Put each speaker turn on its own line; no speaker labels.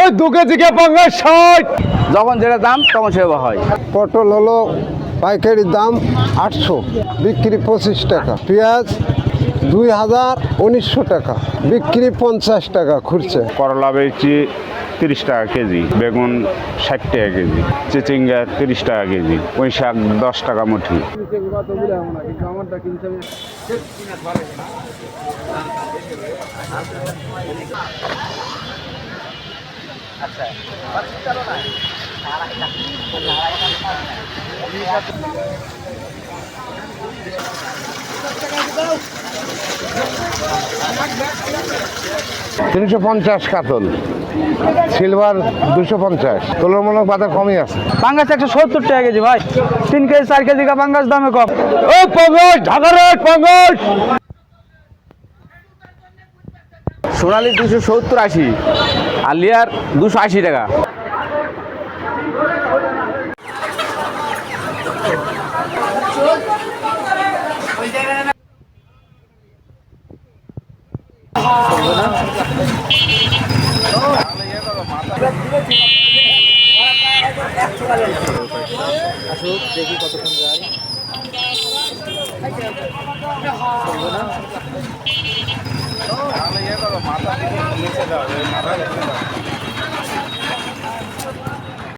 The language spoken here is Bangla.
ওই দু কেজি কে ষাট।
যখন যেটা দাম তখন সেটা হয়।
পটল হলো পাইকারি দাম আটশো বিক্রি পঁচিশ টাকা। পেঁয়াজ দুই হাজার উনিশশো টাকা বিক্রি পঞ্চাশ টাকা খুঁড়ছে।
করলা বেচি তিরিশ টাকা কেজি বেগুন ষাট টাকা কেজি চিচিঙ্গা তিরিশ টাকা কেজি পুঁই শাক দশ টাকা মুঠি।
তিনশো পঞ্চাশ কাতল। সিলভার দুশো পঞ্চাশ। তুলনামূলক বাজার কমই আছে।
পাঙ্গাস একশো সত্তর টাকা কেজি ভাই। তিন কেজি, চার কেজি পাঙ্গাস দামে কম।
ও পাঙ্গাস ঢাকা রেট
সোনালি দুশো সত্তর আশি আর লিয়ার দুশো আশি টাকা। কতক্ষণ যায় mata, ini mata, mata, mata, mata, mata, mata,